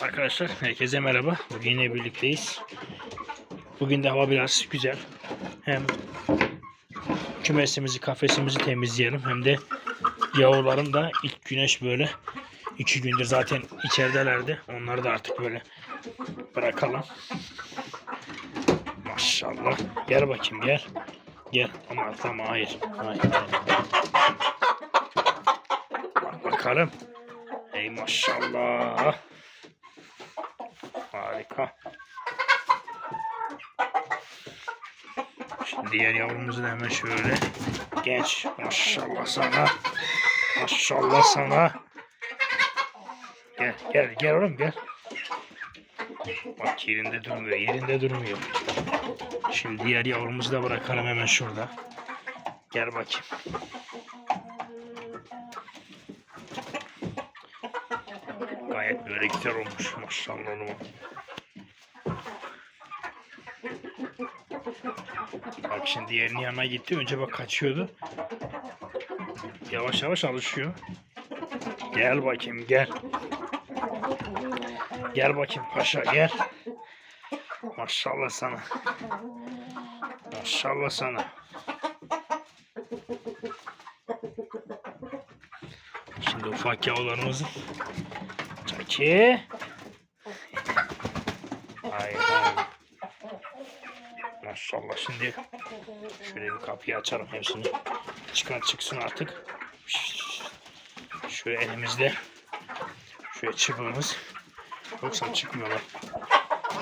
Arkadaşlar herkese merhaba. Bugün yine birlikteyiz. Bugün de hava biraz güzel. Hem kümesimizi, kafesimizi temizleyelim hem de yavruların da ilk güneş böyle iki gündür zaten içeridelerdi. Onları da artık böyle bırakalım. Maşallah. Gel bakayım gel. Gel. Ama tamam hayır. Hayır. Bak bakalım. Ey maşallah. Harika. Şimdi diğer yavrumuzu da hemen şöyle. Genç. Maşallah sana. Maşallah sana. Gel gel gel oğlum gel. Bak yerinde durmuyor. Yerinde durmuyor. Şimdi diğer yavrumuzu da bırakalım hemen şurada. Gel bakayım. Gayet böyle güzel olmuş. Maşallah oğlum. Bak şimdi diğerinin yanına gitti. Önce bak kaçıyordu. Yavaş yavaş alışıyor. Gel bakayım gel. Gel bakayım paşa gel. Maşallah sana. Maşallah sana. Şimdi ufak yavrularımızı Çaki. Hayır hayır. Maşallah şimdi şöyle bir kapıyı açalım hepsini. Çıkan çıksın artık. Şöyle elimizde şöyle çıkmamız. Yoksa çıkmıyorlar.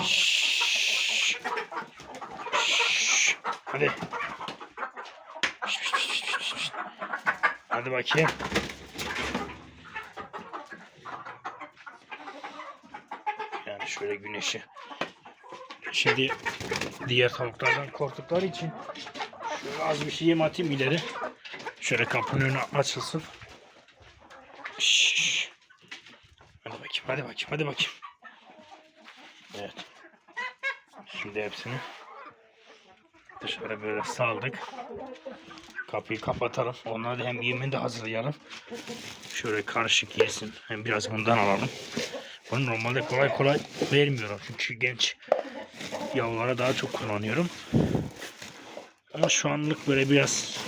Şşş. Şşş. Hadi. Hadi bakayım. Yani şöyle güneşi. Şimdi diğer tavuklardan korktukları için şöyle az bir şey yem atayım ileri. Şöyle kapının önü açılsın. Şşş. Hadi bakayım, hadi bakayım, hadi bakayım. Evet. Şimdi hepsini dışarı böyle saldık. Kapıyı kapatalım. Onları da hem yemini de hazırlayalım. Şöyle karışık yesin. Hem biraz bundan alalım. Bunu normalde kolay kolay vermiyorum. Çünkü genç yavrulara daha çok kullanıyorum. Ama şu anlık böyle biraz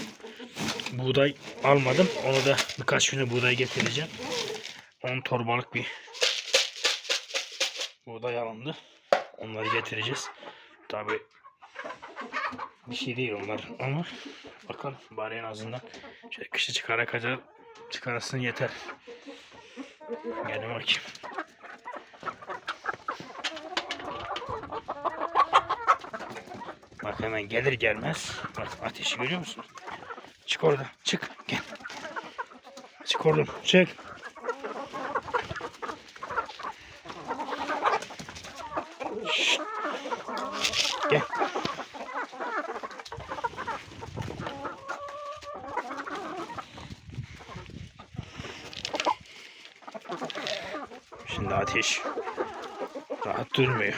buğday almadım. Onu da birkaç güne buğday getireceğim. 10 torbalık bir buğday alındı. Onları getireceğiz. Tabi bir şey değil onlar ama bakalım bari en azından şöyle kışı çıkara kadar çıkarasın yeter. Gel bakayım. Bak hemen gelir gelmez. Bak ateşi görüyor musun? Çık oradan. Çık. Gel. Çık oradan. Çık. Şşt. Gel. Şimdi ateş rahat durmuyor.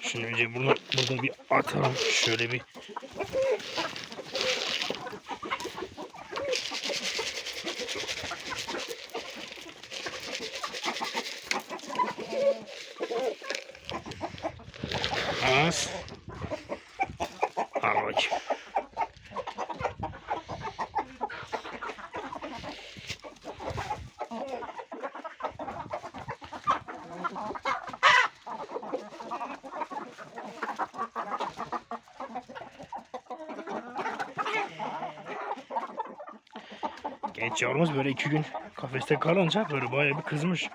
Şimdi önce bunu burada bir atalım. Şöyle bir Az. Al bakayım. Genç yavrumuz böyle iki gün kafeste kalınca böyle bayağı bir kızmış.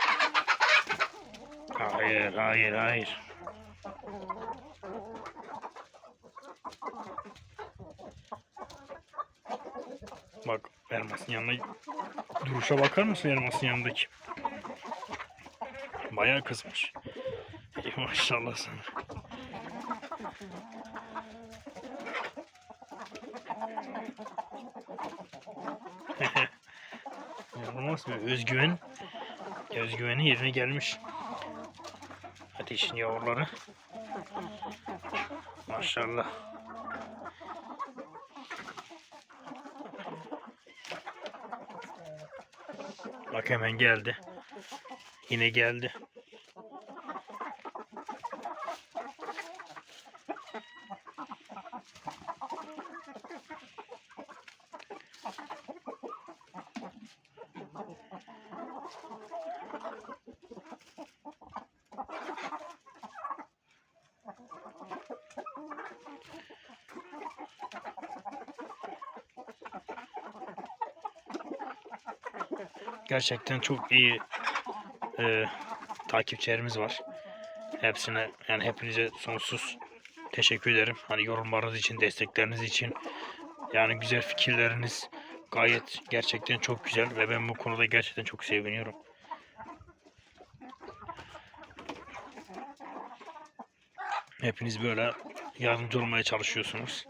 Hayır, hayır, hayır. Bak elmasın yanına duruşa bakar mısın elmasın yanındaki? Bayağı kızmış. Ey maşallah sana. Olmaz mı? Özgüven. Özgüveni yerine gelmiş. Ateşin yavruları. Maşallah. Bak hemen geldi. Yine geldi. Gerçekten çok iyi e, takipçilerimiz var. Hepsine yani hepinize sonsuz teşekkür ederim. Hani yorumlarınız için, destekleriniz için. Yani güzel fikirleriniz gayet gerçekten çok güzel ve ben bu konuda gerçekten çok seviniyorum. Hepiniz böyle yardımcı olmaya çalışıyorsunuz.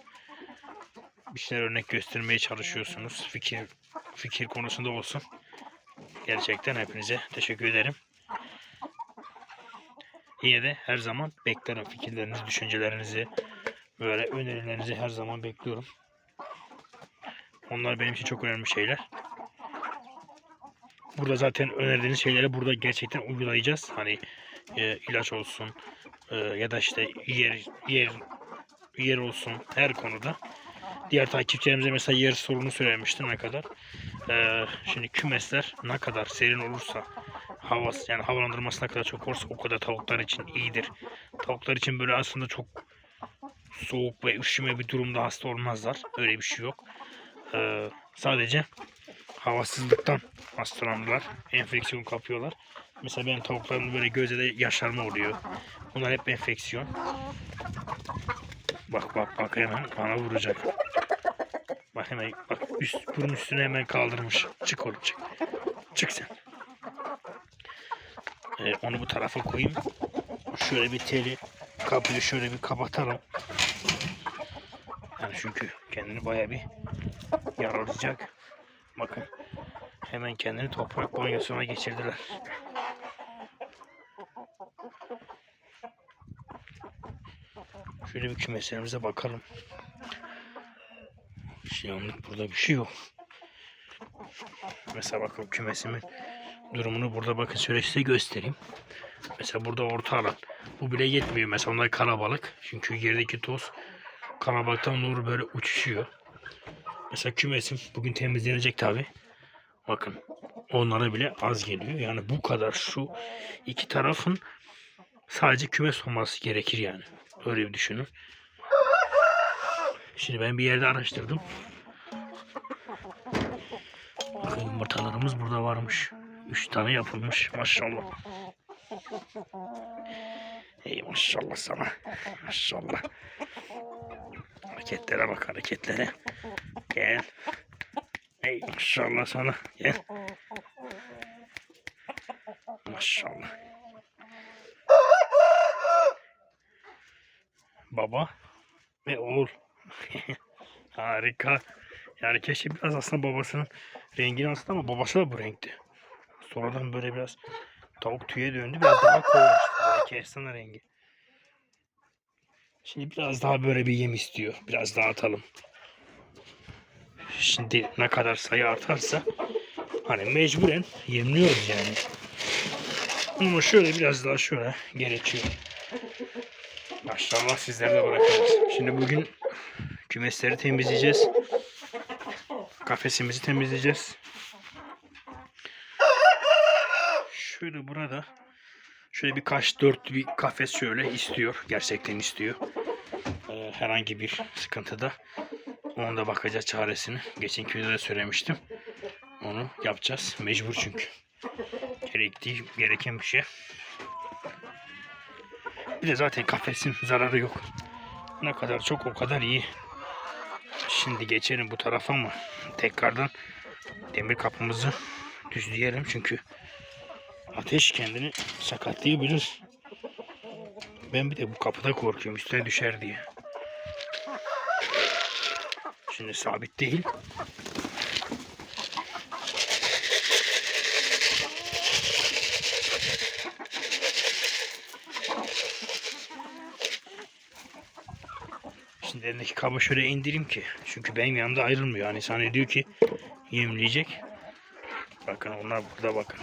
Bir şeyler örnek göstermeye çalışıyorsunuz. Fikir fikir konusunda olsun. Gerçekten hepinize teşekkür ederim. Yine de her zaman beklerim fikirlerinizi, düşüncelerinizi, böyle önerilerinizi her zaman bekliyorum. Onlar benim için çok önemli şeyler. Burada zaten önerdiğiniz şeyleri burada gerçekten uygulayacağız. Hani e, ilaç olsun e, ya da işte yer yer yer olsun her konuda. Diğer takipçilerimize mesela yer sorunu söylemiştim ne kadar. E, şimdi kümesler ne kadar serin olursa havası yani havalandırması ne kadar çok olursa o kadar tavuklar için iyidir. Tavuklar için böyle aslında çok soğuk ve üşüme bir durumda hasta olmazlar. Öyle bir şey yok. Ee, sadece havasızlıktan hastalanırlar. Enfeksiyon kapıyorlar. Mesela benim tavuklarımın böyle gözde de yaşarma oluyor. Bunlar hep enfeksiyon. Bak bak bak hemen bana vuracak. Hemen bak üst burun üstüne hemen kaldırmış. Çık oğlum çık. Çık sen. Ee, onu bu tarafa koyayım. Şöyle bir teli kapıyı şöyle bir kapatalım. Yani çünkü kendini baya bir yaralayacak. Bakın hemen kendini toprak banyosuna geçirdiler. Şöyle bir kümeslerimize bakalım. Şu anlık burada bir şey yok. Mesela bakın kümesimin durumunu burada bakın şöyle size göstereyim. Mesela burada orta alan. Bu bile yetmiyor. Mesela onlar kalabalık. Çünkü yerdeki toz kalabalıktan doğru böyle uçuşuyor. Mesela kümesim bugün temizlenecek tabi. Bakın onlara bile az geliyor. Yani bu kadar şu iki tarafın sadece kümes olması gerekir yani. Öyle bir düşünün. Şimdi ben bir yerde araştırdım. Bakın yumurtalarımız burada varmış. Üç tane yapılmış maşallah. Ey maşallah sana. Maşallah. Hareketlere bak hareketlere. Gel. Ey maşallah sana. Gel. Maşallah. Baba ve oğul. Harika. Yani keşke biraz aslında babasının rengini alsın ama babası da bu renkti. Sonradan böyle biraz tavuk tüye döndü. Biraz daha koyulaştı. Böyle kestane rengi. Şimdi biraz daha böyle bir yem istiyor. Biraz daha atalım. Şimdi ne kadar sayı artarsa hani mecburen yemliyoruz yani. Ama şöyle biraz daha şöyle gerekiyor. Maşallah sizlere de bırakırız. Şimdi bugün kümesleri temizleyeceğiz. Kafesimizi temizleyeceğiz. Şöyle burada şöyle birkaç dörtlü bir kafes şöyle istiyor. Gerçekten istiyor. Ee, herhangi bir sıkıntıda ona da bakacağız çaresini. Geçen videoda söylemiştim. Onu yapacağız. Mecbur çünkü. Gerektiği gereken bir şey. Bir de zaten kafesin zararı yok. Ne kadar çok o kadar iyi. Şimdi geçelim bu tarafa ama tekrardan demir kapımızı düzleyelim çünkü ateş kendini sakatlayabilir. Ben bir de bu kapıda korkuyorum üstüne düşer diye. Şimdi sabit değil. Elindeki kabı şöyle indireyim ki. Çünkü benim yanımda ayrılmıyor. Hani sana diyor ki yemleyecek. Bakın onlar burada bakın.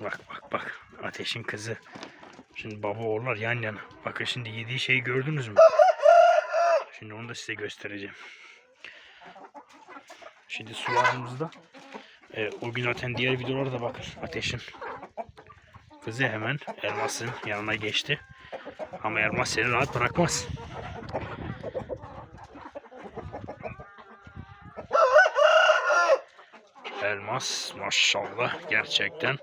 Bak bak bak. Ateşin kızı. Şimdi baba oğullar yan yana. Bakın şimdi yediği şeyi gördünüz mü? Şimdi onu da size göstereceğim. Şimdi sularımızda E, o gün zaten diğer videolara da bakır. Ateşin kızı hemen Elmas'ın yanına geçti. Ama Elmas seni rahat bırakmaz. Elmas maşallah gerçekten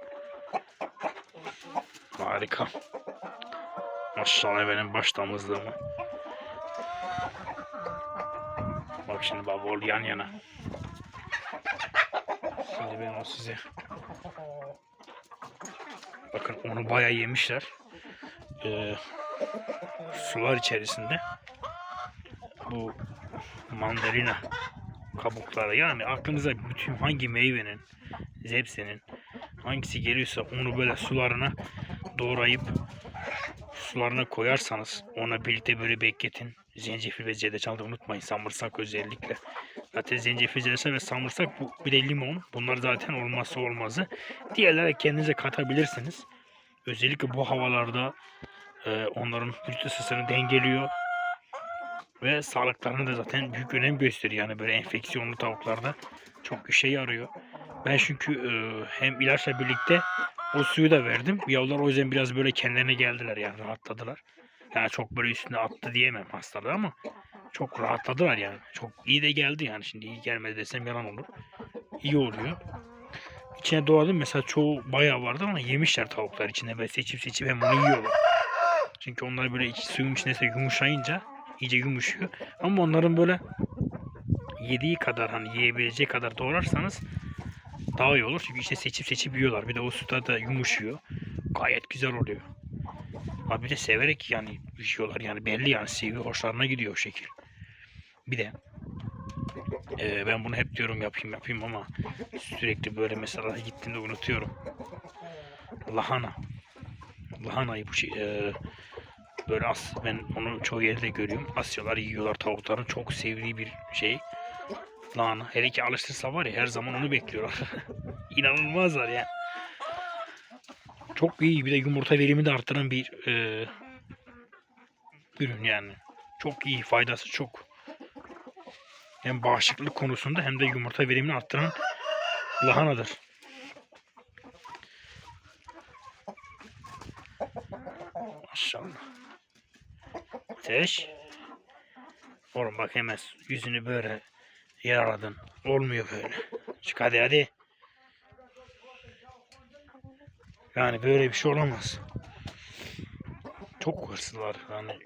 harika. Maşallah benim baş damızlığımı. Bak şimdi baba ol yan yana. Şimdi ben o size. Bakın onu bayağı yemişler. Ee, sular içerisinde. Bu mandalina kabukları yani aklınıza bütün hangi meyvenin, zepsenin hangisi geliyorsa onu böyle sularına doğrayıp sularına koyarsanız ona birlikte böyle bekletin. Zencefil ve zerdeçal da unutmayın. Samırsak özellikle. Zaten zencefil, zerdeçal ve samırsak bu bir de limon. Bunlar zaten olmazsa olmazı. Diğerleri kendinize katabilirsiniz. Özellikle bu havalarda e, onların vücut ısısını dengeliyor. Ve sağlıklarına da zaten büyük önem gösteriyor. Yani böyle enfeksiyonlu tavuklarda çok işe yarıyor. Ben çünkü e, hem ilaçla birlikte o suyu da verdim. Yavrular o yüzden biraz böyle kendilerine geldiler yani rahatladılar. Yani çok böyle üstüne attı diyemem hastalığı ama çok rahatladılar yani. Çok iyi de geldi yani. Şimdi iyi gelmedi desem yalan olur. İyi oluyor. İçine doğradım mesela çoğu bayağı vardı ama yemişler tavuklar içinde ve seçip seçip hem onu yiyorlar. Çünkü onlar böyle iç, suyun içinde yumuşayınca iyice yumuşuyor. Ama onların böyle yediği kadar hani yiyebileceği kadar doğrarsanız daha iyi olur. Çünkü işte seçip seçip yiyorlar. Bir de o suda da yumuşuyor. Gayet güzel oluyor. Abi bir de severek yani yiyorlar. Yani belli yani seviyor. Hoşlarına gidiyor o şekil. Bir de e, ben bunu hep diyorum yapayım yapayım ama sürekli böyle mesela gittiğimde unutuyorum. Lahana. Lahanayı bu şey, e, böyle as ben onu çoğu yerde görüyorum. Asyalar yiyorlar tavukların çok sevdiği bir şey. Lahana. Hele ki alıştırsa var ya her zaman onu bekliyorlar. İnanılmazlar ya. Çok iyi bir de yumurta verimi de arttıran bir e, ürün yani. Çok iyi faydası çok. Hem bağışıklık konusunda hem de yumurta verimini arttıran lahanadır. Maşallah. Ateş. Oğlum bak hemen yüzünü böyle yaraladın. Olmuyor böyle. Çık hadi hadi. Yani böyle bir şey olamaz. Çok hırslılar yani.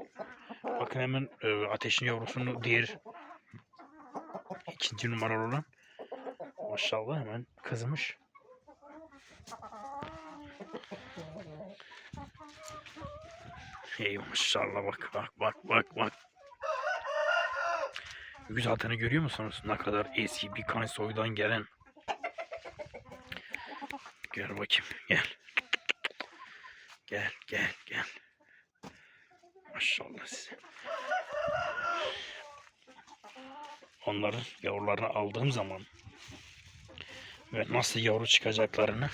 Bakın hemen e, ateşin yavrusunu diğer ikinci numaralı olan maşallah hemen kızmış. Ey maşallah bak bak bak bak bak. Yüz altını görüyor musunuz? Ne kadar eski bir kan soydan gelen. Gel bakayım gel. Gel gel gel. Maşallah size. Onların yavrularını aldığım zaman ve nasıl yavru çıkacaklarını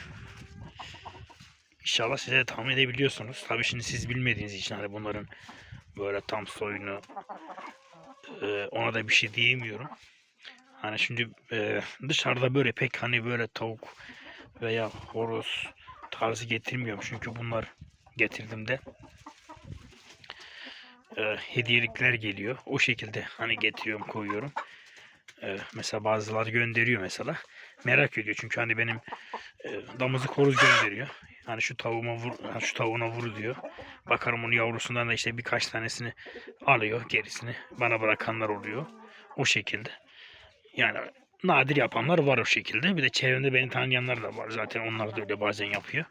inşallah size de tahmin edebiliyorsunuz. Tabii şimdi siz bilmediğiniz için hani bunların böyle tam soyunu e, ona da bir şey diyemiyorum. Hani şimdi e, dışarıda böyle pek hani böyle tavuk veya horoz tarzı getirmiyorum. Çünkü bunlar getirdim de e, hediyelikler geliyor. O şekilde hani getiriyorum koyuyorum. E, mesela bazıları gönderiyor mesela. Merak ediyor çünkü hani benim e, damızlık horoz gönderiyor. Hani şu tavuğuma vur, hani şu tavuğuna vur diyor. Bakarım onun yavrusundan da işte birkaç tanesini alıyor. Gerisini bana bırakanlar oluyor. O şekilde. Yani nadir yapanlar var o şekilde. Bir de çevremde beni tanıyanlar da var. Zaten onlar da öyle bazen yapıyor.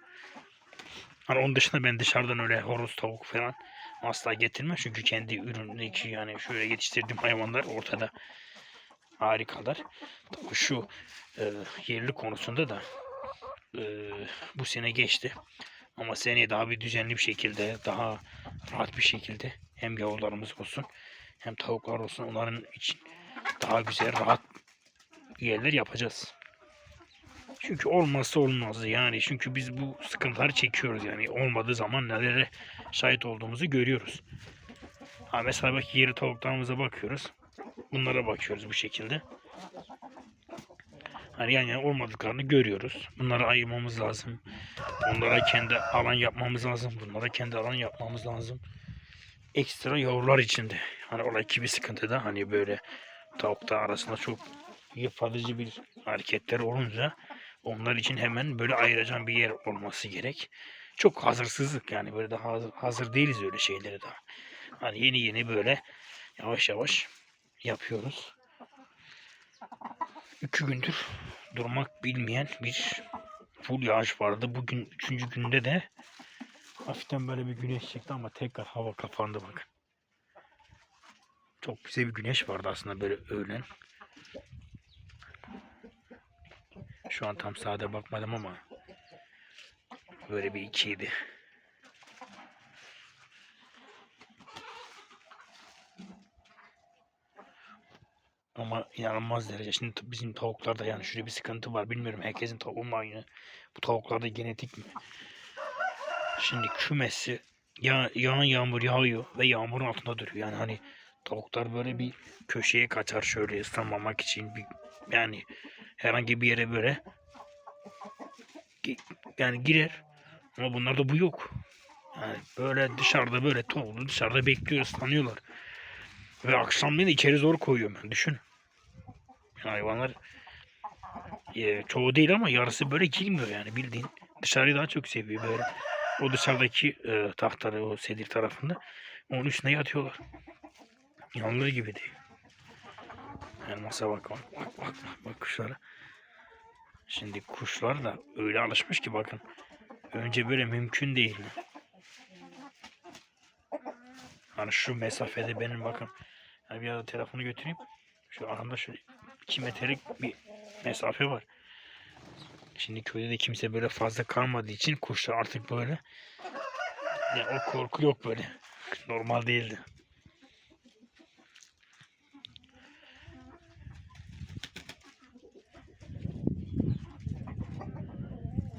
Hani onun dışında ben dışarıdan öyle horoz tavuk falan asla getirmem. Çünkü kendi ürünü yani şöyle yetiştirdiğim hayvanlar ortada harikalar. Tabii şu e, yerli konusunda da e, bu sene geçti. Ama seneye daha bir düzenli bir şekilde, daha rahat bir şekilde hem yavrularımız olsun hem tavuklar olsun onların için daha güzel, rahat yerler yapacağız. Çünkü olmazsa olmaz yani. Çünkü biz bu sıkıntıları çekiyoruz yani. Olmadığı zaman nelere şahit olduğumuzu görüyoruz. Ha mesela bak yeri tavuklarımıza bakıyoruz. Bunlara bakıyoruz bu şekilde. Hani yan yana olmadıklarını görüyoruz. Bunları ayırmamız lazım. Onlara kendi alan yapmamız lazım. Bunlara kendi alan yapmamız lazım. Ekstra yavrular içinde. Hani olay ki bir sıkıntı da hani böyle tavukta arasında çok yıpratıcı bir hareketler olunca onlar için hemen böyle ayıracağım bir yer olması gerek. Çok hazırsızlık yani böyle daha hazır, hazır değiliz öyle şeylere daha. Hani yeni yeni böyle yavaş yavaş yapıyoruz. İki gündür durmak bilmeyen bir full yağış vardı. Bugün üçüncü günde de hafiften böyle bir güneş çıktı ama tekrar hava kapandı bakın. Çok güzel bir güneş vardı aslında böyle öğlen. Şu an tam saate bakmadım ama böyle bir ikiydi. Ama inanılmaz derece. Şimdi bizim tavuklarda yani şöyle bir sıkıntı var. Bilmiyorum herkesin tavuğu mu aynı. Bu tavuklarda genetik mi? Şimdi kümesi ya yağan yağmur yağıyor ve yağmurun altında duruyor. Yani hani tavuklar böyle bir köşeye kaçar şöyle ıslanmamak için bir yani herhangi bir yere böyle yani girer. Ama bunlarda bu yok. Yani böyle dışarıda böyle tavuğu dışarıda bekliyor ıslanıyorlar. Ve akşamleyin içeri zor koyuyorum ben düşün. Hayvanlar e, çoğu değil ama yarısı böyle girmiyor yani bildiğin. Dışarıyı daha çok seviyor böyle. O dışarıdaki e, tahtaları o sedir tarafında onun üstüne yatıyorlar. İnanılır gibi değil. Yani masa bak bak bak bak bak, bak kuşlara. Şimdi kuşlar da öyle alışmış ki bakın. Önce böyle mümkün değil. Hani şu mesafede benim bakın. Yani bir ara telefonu götüreyim. Şu aramda şöyle 2 metrelik bir mesafe var. Şimdi köyde de kimse böyle fazla kalmadığı için kuşlar artık böyle. Yani o korku yok böyle. Normal değildi.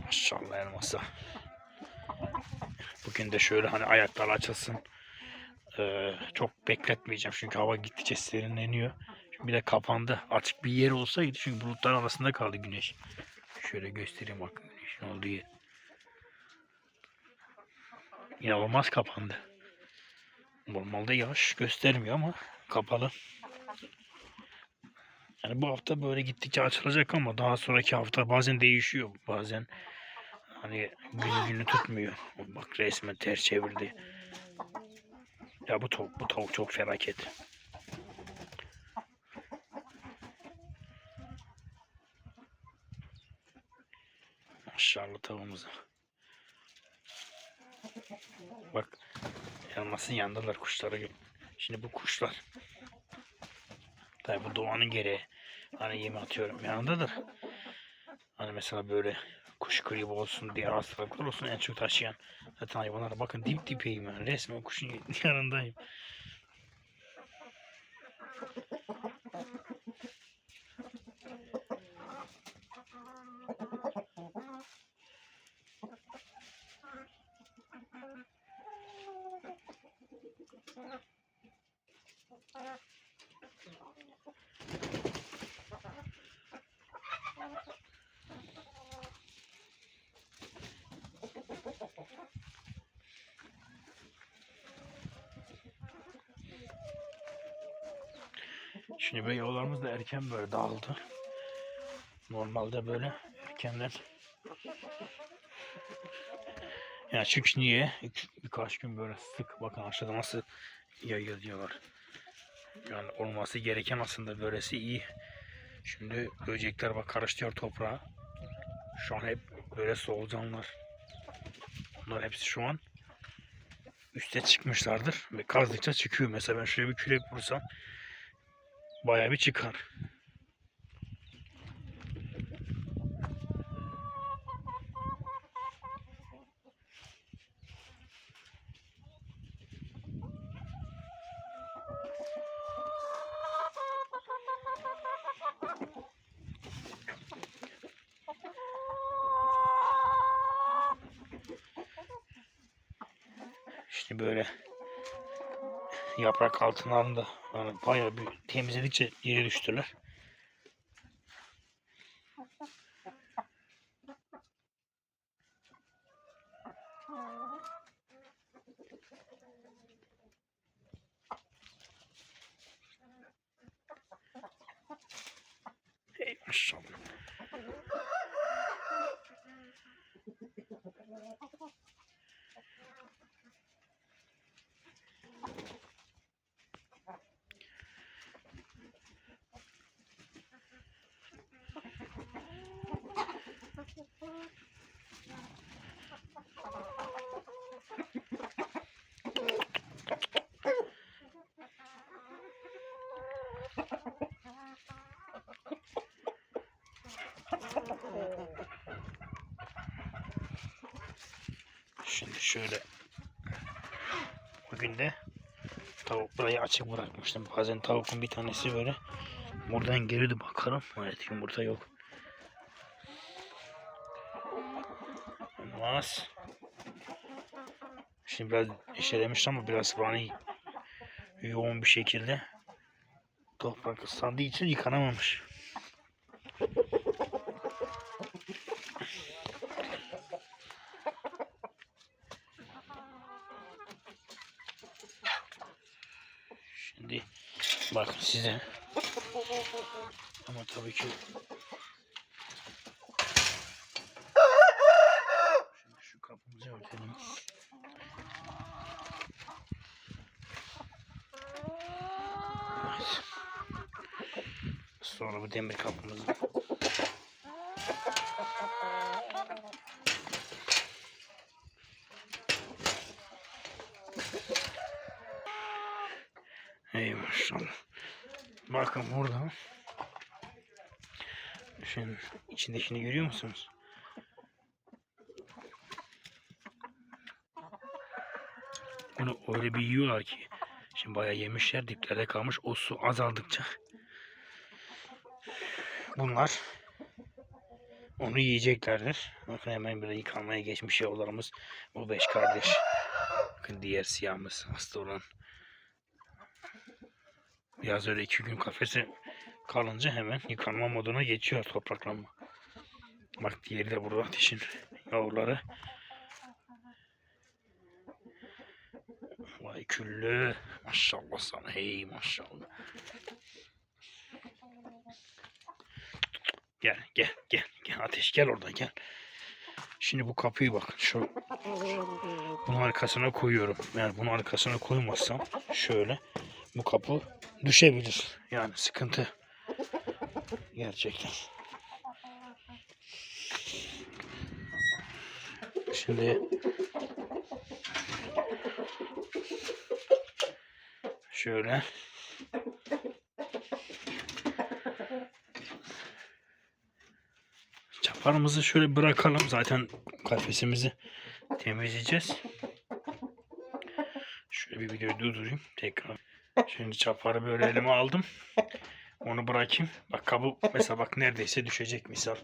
Maşallah elmasa. Bugün de şöyle hani ayaklar açılsın. Ee, çok bekletmeyeceğim çünkü hava gittikçe serinleniyor. Bir de kapandı. Açık bir yer olsaydı çünkü bulutlar arasında kaldı güneş. Şöyle göstereyim bakın güneşin olduğu yer. İnanılmaz kapandı. Normalde yağış göstermiyor ama kapalı. Yani bu hafta böyle gittikçe açılacak ama daha sonraki hafta bazen değişiyor. Bazen hani günü günü tutmuyor. Bak resmen ters çevirdi. Ya bu tavuk, bu tavuk çok felaket. Maşallah tavuğumuza. Bak yanmasın yandılar kuşlara. gö- Şimdi bu kuşlar tabi bu doğanın gereği. Hani yem atıyorum yanındadır. Hani mesela böyle kuş gribi olsun diğer hastalıklar olsun en çok taşıyan zaten hayvanlara bakın dip dipeyim yani resmen kuşun yanındayım. Şimdi böyle yollarımız da erken böyle dağıldı. Normalde böyle erkenden yani çünkü niye? Birkaç gün böyle sık bakın aşağıda nasıl yayıyor diyorlar. Yani olması gereken aslında böylesi iyi. Şimdi böcekler bak karıştırıyor toprağa. Şu an hep böyle solucanlar. Bunlar hepsi şu an üste çıkmışlardır ve kazdıkça çıkıyor. Mesela ben şöyle bir kürek vursam bayağı bir çıkar. İşte böyle yaprak altınlarında yani bayağı bir temizledikçe yere düştüler. Ey maşallah. Şimdi şöyle bugün de tavuk burayı açık bırakmıştım. Bazen tavukun bir tanesi böyle buradan geri de bakarım. Evet yumurta yok. Olmaz. Şimdi biraz işelemiş ama biraz hani yoğun bir şekilde toprak ıslandığı için yıkanamamış. Şimdi bakın size ama tabii ki Şimdi şu kapımızı örtelim. Sonra bu demir kapımızı Ey maşallah. Bakın burada. Şimdi içindekini görüyor musunuz? Bunu öyle bir yiyorlar ki. Şimdi bayağı yemişler diplerde kalmış. O su azaldıkça bunlar onu yiyeceklerdir. Bakın hemen böyle yıkanmaya geçmiş yavrularımız. Bu beş kardeş. Bakın diğer siyahımız hasta olan. Biraz öyle iki gün kafese kalınca hemen yıkanma moduna geçiyor topraklanma. Bak diğeri de burada ateşin yavruları. Vay küllü. Maşallah sana. Hey maşallah. Gel gel gel. Gel ateş gel oradan gel. Şimdi bu kapıyı bakın. Şu bunun arkasına koyuyorum. Yani bunun arkasına koymazsam şöyle bu kapı düşebilir. Yani sıkıntı. Gerçekten. Şimdi şöyle çaparımızı şöyle bırakalım. Zaten kafesimizi temizleyeceğiz. Şöyle bir videoyu durdurayım. Tekrar. Şimdi çaparı böyle elime aldım. Onu bırakayım. Bak kabı mesela bak neredeyse düşecek misal.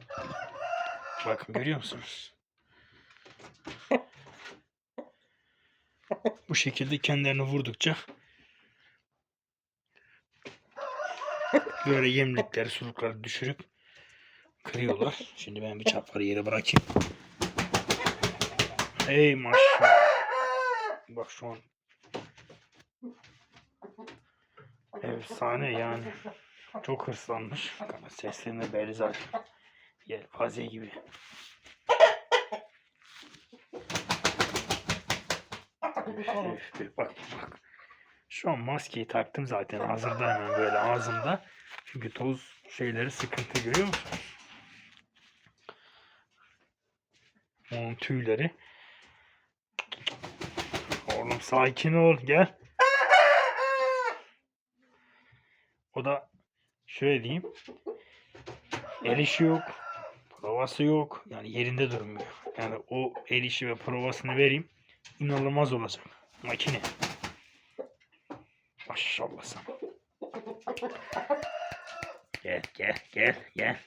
Bakın görüyor musunuz? Bu şekilde kendilerini vurdukça böyle yemlikleri, sulukları düşürüp kırıyorlar. Şimdi ben bir çaparı yere bırakayım. Ey maşallah. Bak şu an efsane yani. Çok hırslanmış. Ama seslerine belli zaten. Yelpaze gibi. Bak bak. Şu an maskeyi taktım zaten. Hazırda hemen böyle ağzımda. Çünkü toz şeyleri sıkıntı görüyor musun? Onun tüyleri. Oğlum sakin ol gel. O da şöyle diyeyim. El işi yok. Provası yok. Yani yerinde durmuyor. Yani o el işi ve provasını vereyim. inanılmaz olacak. Makine. Maşallah sana. Gel gel gel gel.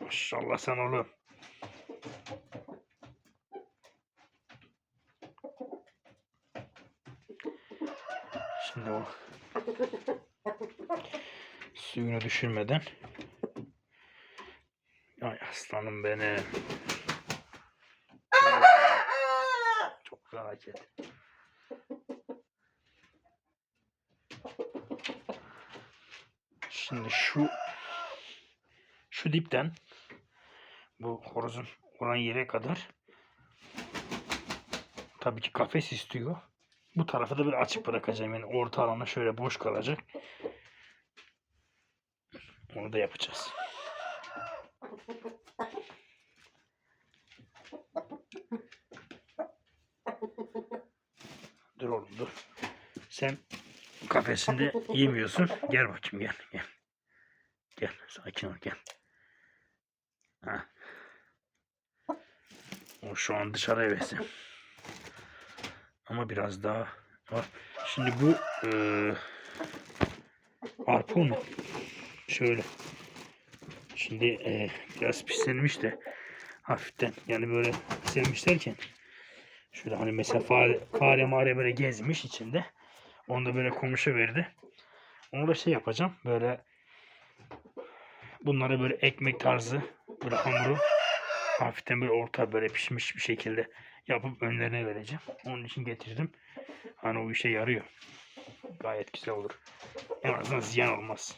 Maşallah sen oğlum. Şimdi o suyunu düşürmeden Ay aslanım benim. et. Şimdi şu şu dipten bu horozun olan yere kadar tabii ki kafes istiyor. Bu tarafı da böyle açık bırakacağım. Yani orta alana şöyle boş kalacak. Onu da yapacağız. Dur oğlum dur. Sen kafesinde yemiyorsun. Gel bakayım gel gel. Gel sakin ol gel. Ha. O şu an dışarı hevesi. Ama biraz daha var. Şimdi bu eee arpa unu. Şöyle. Şimdi eee, biraz pislenmiş de hafiften yani böyle pislenmiş derken şöyle hani mesela fare, fare mare böyle gezmiş içinde. Onu da böyle komşu verdi. Onu da şey yapacağım. Böyle bunlara böyle ekmek tarzı böyle hamuru hafiften böyle orta böyle pişmiş bir şekilde yapıp önlerine vereceğim. Onun için getirdim. Hani o işe yarıyor. Gayet güzel olur. En azından ziyan olmaz.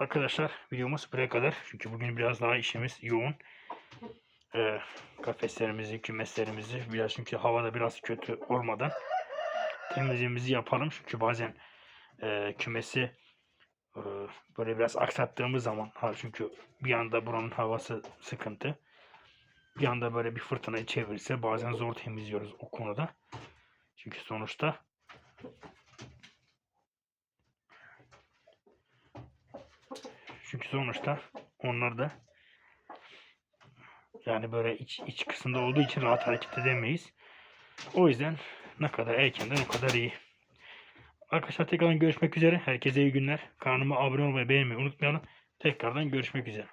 Arkadaşlar videomuz buraya kadar. Çünkü bugün biraz daha işimiz yoğun. Ee, kafeslerimizi, kümeslerimizi biraz çünkü havada biraz kötü olmadan temizliğimizi yapalım. Çünkü bazen e, kümesi e, böyle biraz aksattığımız zaman ha çünkü bir anda buranın havası sıkıntı. Bir anda böyle bir fırtınayı çevirirse bazen zor temizliyoruz o konuda. Çünkü sonuçta çünkü sonuçta onlar da yani böyle iç, iç kısımda olduğu için rahat hareket edemeyiz. O yüzden ne kadar erkenden o kadar iyi. Arkadaşlar tekrardan görüşmek üzere. Herkese iyi günler. Kanalıma abone olmayı beğenmeyi unutmayalım. Tekrardan görüşmek üzere.